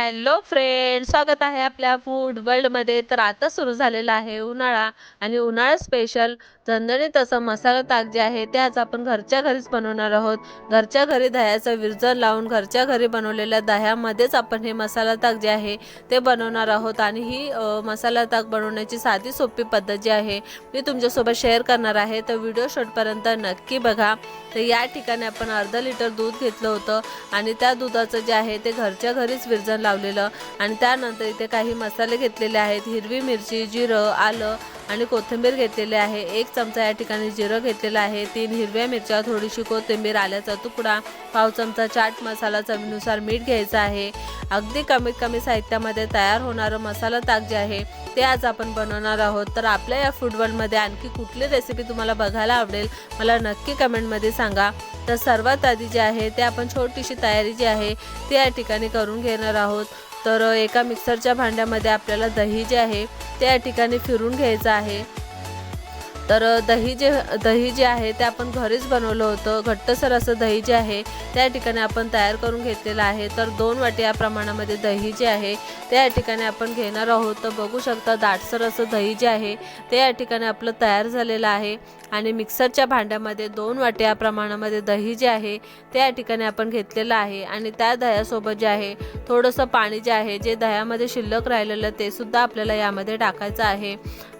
Hello friend स्वागत आहे आपल्या फूड वर्ल्डमध्ये तर आता सुरू झालेला आहे उन्हाळा आणि उन्हाळा स्पेशल झणझणीत असं मसाला ताक जे आहे ते आज आपण घरच्या घरीच बनवणार आहोत. घरच्या घरी दह्याचं विरजन लावून घरच्या घरी बनवलेल्या दह्यामध्येच आपण हे मसाला ताक जे आहे ते बनवणार आहोत. आणि ही मसाला ताक बनवण्याची साधी सोपी पद्धत जी आहे मी तुमच्यासोबत शेअर करणार आहे. तर व्हिडिओ शॉटपर्यंत नक्की बघा. तर या ठिकाणी आपण अर्धा लिटर दूध घेतलं होतं. आणि त्या दुधाचं जे आहे ते घरच्या घरीच विरजन लावलेलं. आणि त्यानंतर इथे काही मसाले घेतलेले आहेत. हिरवी मिरची जिरं आलं आणि कोथिंबीर घेतलेली आहे. एक चमचा या ठिकाणी जिरं घेतलेलं आहे. तीन हिरव्या मिरच्या थोडीशी कोथिंबीर आल्याचा तुकडा पाव चमचा चाट मसाला चवीनुसार मीठ घ्यायचं आहे. अगदी कमीत कमी साहित्यामध्ये तयार होणारं मसाला ताक जे आहे ते आज आपण बनवणार आहोत. तर आपल्या या फूड वर्ल्डमध्ये आणखी कुठली रेसिपी तुम्हाला बघायला आवडेल मला नक्की कमेंटमध्ये सांगा. तर सर्वात आधी जे आहे ते आपण छोटीशी तयारी जी आहे ती या ठिकाणी करून घेणार आहोत. तर एका मिक्सरच्या भांड्यामध्ये आपल्याला दही जे आहे ते या ठिकाणी फिरून घ्यायचं आहे. तर दही जे दही जे आहे ते आपण घरीच बनवलं होतं. घट्टसर असं दही जे आहे त्या ठिकाणी आपण तयार करून घेतलेलं आहे. तर दोन वाटी या प्रमाणामध्ये दही जे आहे ते या ठिकाणी आपण घेणार आहोत. तर बघू शकता दाटसर असं दही जे आहे ते या ठिकाणी आपलं तयार झालेलं आहे. आणि मिक्सरच्या भांड्यामध्ये दोन वाटी या प्रमाणामध्ये दही जे आहे ते या ठिकाणी आपण घेतलेलं आहे. आणि त्या दह्यासोबत जे आहे थोडंसं पाणी जे आहे जे दह्यामध्ये शिल्लक राहिलेलं ते सुद्धा आपल्याला यामध्ये टाकायचं आहे.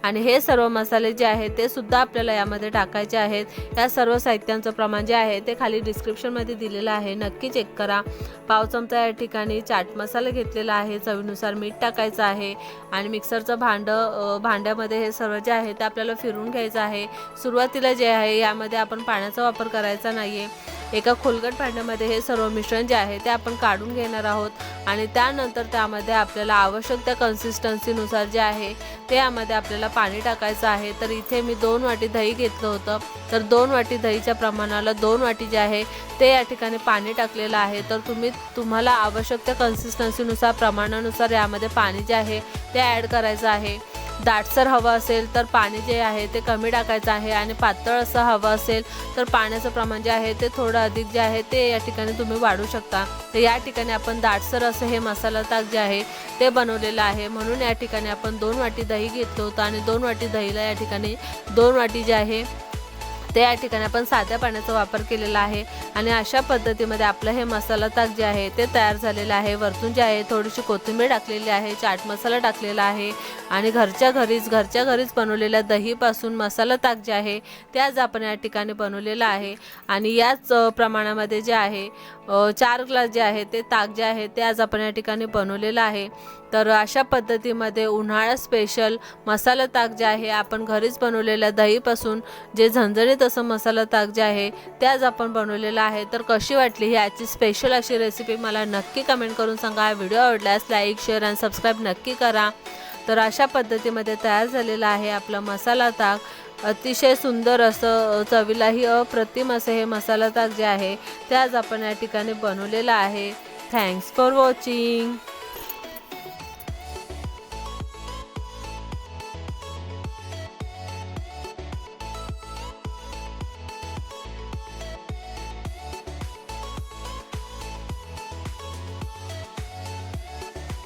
आणि हे सर्व मसाले जे आहेत ते सुद्धा आपल्याला यामध्ये टाकायचे आहेत. या सर्व साहित्यांचं प्रमाण जे आहे ते खाली डिस्क्रिप्शनमध्ये दिलेलं आहे. नक्की चेक करा. पाव चमचा या ठिकाणी चाट मसाला घेतलेला आहे. चवीनुसार मीठ टाकायचं आहे. आणि मिक्सरचं भांडं भांड्यामध्ये हे सर्व जे आहे ते आपल्याला फिरून घ्यायचं आहे. सुरुवातीला जे आहे यामध्ये आपण पाण्याचा वापर करायचा नाही आहे एका खोलगट भांड्यामध्ये हे सर्व मिश्रण जे आहे ते आपण काढून घेणार आहोत. आणि त्यानंतर त्यामध्ये आपल्याला आवश्यक त्या कन्सिस्टन्सीनुसार जे आहे ते यामध्ये आपल्याला पाणी टाकायचं आहे. तर इथे मी दोन वाटी दही घेतलं होतं. तर दोन वाटी दहीच्या प्रमाणाला दोन वाटी जे आहे ते या ठिकाणी पाणी टाकलेलं आहे. तर तुम्ही तुम्हाला आवश्यक त्या कन्सिस्टन्सीनुसार प्रमाणानुसार यामध्ये पाणी जे आहे ते ॲड करायचं आहे. दाटसर हवं असेल तर पाणी जे आहे ते कमी टाकायचं आहे आणि पातळ असं हवं असेल तर पाण्याचं प्रमाण जे आहे ते थोडं अधिक जे आहे ते या ठिकाणी तुम्ही वाढू शकता. तर या ठिकाणी आपण दाटसर असं हे मसाला ताक जे आहे ते बनवलेलं आहे. म्हणून या ठिकाणी आपण दोन वाटी दही घेतलं होतं आणि दोन वाटी दहीला या ठिकाणी दोन वाटी जे आहे ते या ठिकाणी आपण साध्या पाण्याचा वापर केलेला आहे. आणि अशा पद्धतीमध्ये आपलं हे मसाला ताक जे आहे ते तयार झालेलं आहे. वरतून जे आहे थोडीशी कोथिंबीर टाकलेली आहे चाट मसाला टाकलेला आहे. आणि घरच्या घरीच घरच्या घरीच बनवलेल्या दहीपासून मसाला ताक जे आहे ते आज आपण या ठिकाणी बनवलेलं आहे. आणि याच प्रमाणामध्ये जे आहे चार ग्लास जे आहे ते ताक जे आहे ते आज आपण या ठिकाणी बनवलेलं आहे. तर अशा पद्धतीमध्ये उन्हाळा स्पेशल मसाला ताक जे आहे आपण घरीच बनवलेल्या दहीपासून जे झणझणीत असं मसाला ताक जे आहे ते आज आपण बनवलेलं आहे. तर कशी वाटली ही आजची स्पेशल अशी रेसिपी मला नक्की कमेंट करून सांगा. हा व्हिडिओ आवडल्यास लाईक शेअर आणि सबस्क्राईब नक्की करा. तर अशा पद्धतीमध्ये तयार झालेला आहे आपला मसाला ताक. अतिशय सुंदर असं चवीलाही अप्रतिम असं हे मसाला ताक जे आहे ते आज आपण या ठिकाणी बनवलेलं आहे. Thanks for watching